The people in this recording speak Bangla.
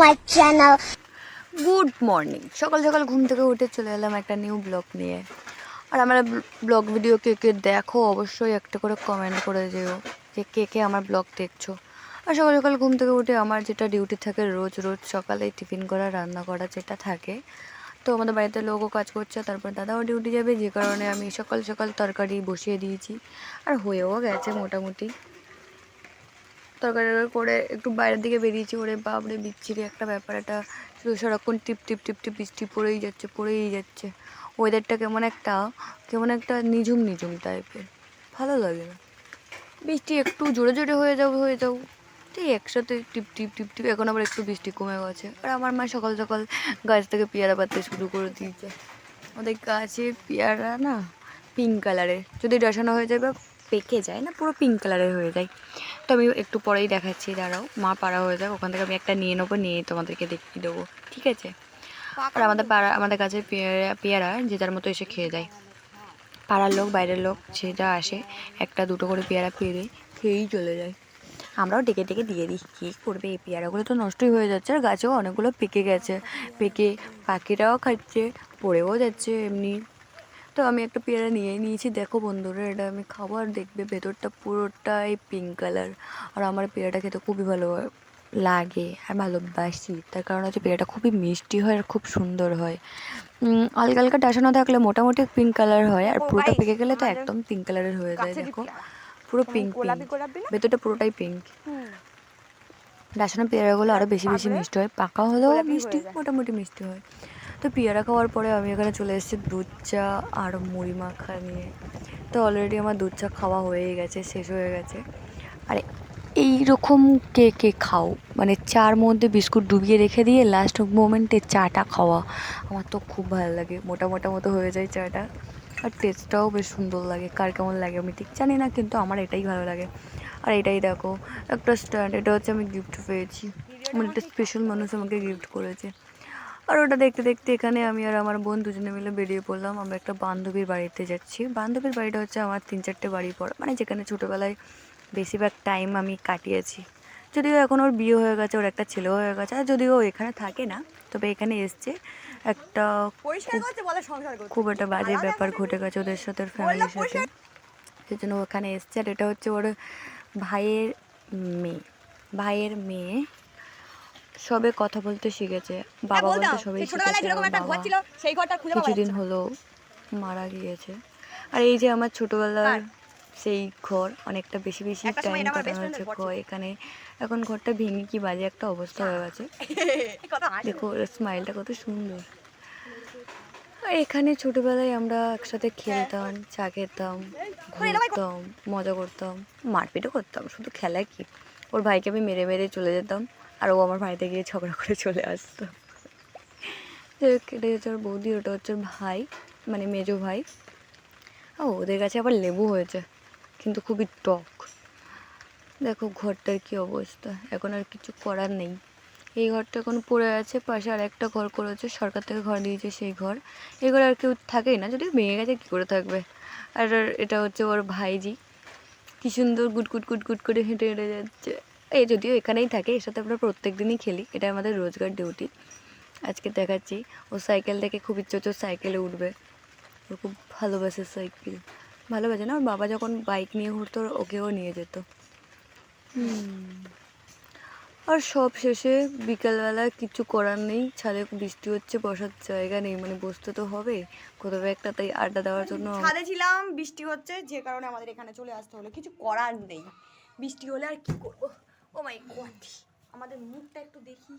my channel. গুড মর্নিং সকাল সকাল ঘুম থেকে উঠে চলে এলাম একটা নিউ ব্লগ নিয়ে। আর আমার ব্লগ ভিডিও কে কে দেখো অবশ্যই একটা করে কমেন্ট করে যেও যে কে কে আমার ব্লগ দেখছ। আর সকাল সকাল ঘুম থেকে উঠে আমার যেটা ডিউটি থাকে রোজ রোজ সকালে টিফিন করা, রান্না করা যেটা থাকে। তো আমাদের বাড়িতে লোকও কাজ করছে, তারপর দাদাও ডিউটি যাবে, যে কারণে আমি সকাল সকাল তরকারি বসিয়ে দিয়েছি। আর হয়েও গেছে মোটামুটি। তরকারি করে একটু বাইরের দিকে বেরিয়েছি ওরে বাপরে বিচ্ছিরি একটা ব্যাপার, একটা শুধু সারাক্ষণ টিপ টিপ টিপ টিপ, বৃষ্টি পড়েই যাচ্ছে পড়েই যাচ্ছে। ওয়েদারটা কেমন একটা কেমন একটা নিঝুম নিঝুম টাইপের ভালো লাগে না। বৃষ্টি একটু জোরে জোরে হয়ে যাও হয়ে যাও। ঠিক একসাথে টিপ টিপ টিপ টিপ, এখন আবার একটু বৃষ্টি কমে গেছে। আর আমার মা সকাল সকাল গাছ থেকে পেয়ারা পাততে শুরু করে দিয়েছে। আমাদের গাছে পেয়ারা না পিঙ্ক কালারের যদি ডাসানো হয়ে যায় বা পেকে যায় না পুরো পিঙ্ক কালারের হয়ে যায়। তো আমি একটু পরেই দেখাচ্ছি দাঁড়াও মা পাড়া হয়ে যাক ওখান থেকে আমি একটা নিয়ে নেব নিয়ে তোমাদেরকে দেখিয়ে দেবো ঠিক আছে? আর আমাদের পাড়া আমাদের কাছে পেয়ারা পেয়ারা যে যার মতো এসে খেয়ে যায়। পাড়ার লোক বাইরের লোক সেটা আসে একটা দুটো করে পেয়ারা পেরে খেয়েই চলে যায়। আমরাও ডেকে ডেকে দিয়ে দিই কী করবে এই পেয়ারাগুলো তো নষ্টই হয়ে যাচ্ছে আর গাছেও অনেকগুলো পেকে গেছে পেকে পাখিরাও খাচ্ছে পড়েও যাচ্ছে এমনি। তো আমি একটা পেয়ারা নিয়ে নিয়েছি। দেখো বন্ধুরা এটা আমি খাবার দেখবে ভেতরটা পুরোটাই পিঙ্ক কালার আর আমার পেয়ারাটা খেতে খুবই ভালো লাগে আর ভালোবাসি। তার কারণ হচ্ছে পেয়ারাটা খুবই মিষ্টি হয় আর খুব সুন্দর হয়। হালকা হালকা ডাসানো থাকলে মোটামুটি পিঙ্ক কালার হয়। আর পুরোটা পেকে গেলে তো একদম পিঙ্ক কালারের হয়ে যায় দেখো। পুরো পিঙ্ক পিঙ্ক ভেতরটা পুরোটাই পিঙ্ক ডাসানো পেয়ারাগুলো আরও বেশি বেশি মিষ্টি হয়। পাকা হলেও মিষ্টি মোটামুটি মিষ্টি হয়। তো পেয়ারা খাওয়ার পরে আমি এখানে চলে এসেছি দুধ চা আর মুড়ি মাখা নিয়ে। তো অলরেডি আমার দুধ চা খাওয়া হয়েই গেছে, শেষ হয়ে গেছে। আর এই রকম কে কে খাও? মানে চার মধ্যে বিস্কুট ডুবিয়ে রেখে দিয়ে লাস্ট মোমেন্টে চাটা খাওয়া, আমার তো খুব ভালো লাগে। মোটা মোটা মতো হয়ে যায় চাটা। আর টেস্টটাও বেশ সুন্দর লাগে। কার কেমন লাগে আমি ঠিক জানি না, কিন্তু আমার এটাই ভালো লাগে। আর এটাই দেখো, একটা স্ট্যান্ড এটা হচ্ছে আমি গিফট পেয়েছি। আমার একটা স্পেশাল মানুষ আমাকে গিফট করেছে। আর ওটা দেখতে দেখতে এখানে আমি আর আমার বোন দুজনে মিলে বেরিয়ে পড়লাম। আমরা একটা বান্ধবীর বাড়িতে যাচ্ছি। বান্ধবীর বাড়িটা হচ্ছে আমার তিন চারটে বাড়ি পর মানে যেখানে ছোটোবেলায় বেশিরভাগ টাইম আমি কাটিয়েছি। যদিও এখন ওর বিয়ে হয়ে গেছে ওর একটা ছেলেও হয়ে গেছে আর যদিও ও এখানে থাকে না তবে এখানে এসছে। একটা খুব- খুব একটা বাজে ব্যাপার ঘটে গেছে ওদের সাথে ওর ফ্যামিলির সাথে। সেই জন্য ওখানে এসছে আর এটা হচ্ছে ওর ভাইয়ের মেয়ে। ভাইয়ের মেয়ে সবে কথা বলতে শিখেছে। বাবা বলতে সবাই শিখেছে কিছুদিন হলো মারা গিয়েছে। আর এই যে আমার ছোটবেলার সেই ঘর অনেকটা বেশি বেশি টাইম কাটানো হচ্ছে এখানে। এখন ঘরটা ভেঙে কি বাজে একটা অবস্থা হয়ে গেছে। দেখো স্মাইলটা কত সুন্দর। আর এখানে ছোটবেলায় আমরা একসাথে খেলতাম চা খেতাম ঘুরতাম মজা করতাম মারপিটও করতাম শুধু খেলা কি। ওর ভাইকে আমি মেরে মেরে চলে যেতাম। আর ও আমার বাড়িতে গিয়ে ঝগড়া করে চলে আসতো। হোক, এটা হচ্ছে ওর বৌদি ওটা হচ্ছে ভাই মানে মেজো ভাই। ও ওদের কাছে আবার লেবু হয়েছে কিন্তু খুবই টক। দেখো ঘরটার কি অবস্থা এখন আর কিছু করার নেই। এই ঘরটা এখন পড়ে আছে পাশে আর একটা ঘর করেছে সরকার থেকে ঘর দিয়েছে সেই ঘর। এই ঘরে আর কেউ থাকেই না যদি ভেঙে গেছে কী করে থাকবে? আর এটা হচ্ছে ওর ভাইজি। কি সুন্দর গুট গুট গুট গুট করে হেঁটে হেঁটে যাচ্ছে। এই যদিও এখানেই থাকে এর সাথে আমরা প্রত্যেক দিনই খেলি এটা আমাদের রোজগার ডিউটি আজকে দেখাচ্ছি ও সাইকেল থেকে খুব ইচ্ছে হচ্ছে সাইকেলে উঠবে। ওর খুব ভালোবাসে সাইকেল ভালোবাসে না? ওর বাবা যখন বাইক নিয়ে ঘুরতো ওকেও নিয়ে যেত। আর সব শেষে বিকালবেলা কিছু করার নেই ছাদে বৃষ্টি হচ্ছে বসার জায়গা নেই মানে বসতে তো হবে। কোথাও একটা তাই আড্ডা দেওয়ার জন্য ছাদে ছিলাম বৃষ্টি হচ্ছে যে কারণে আমাদের এখানে চলে আসতে হলো। কিছু করার নেই। বৃষ্টি হলে আর কি করব? ও মাই গড আমাদের মুখটা একটু দেখি।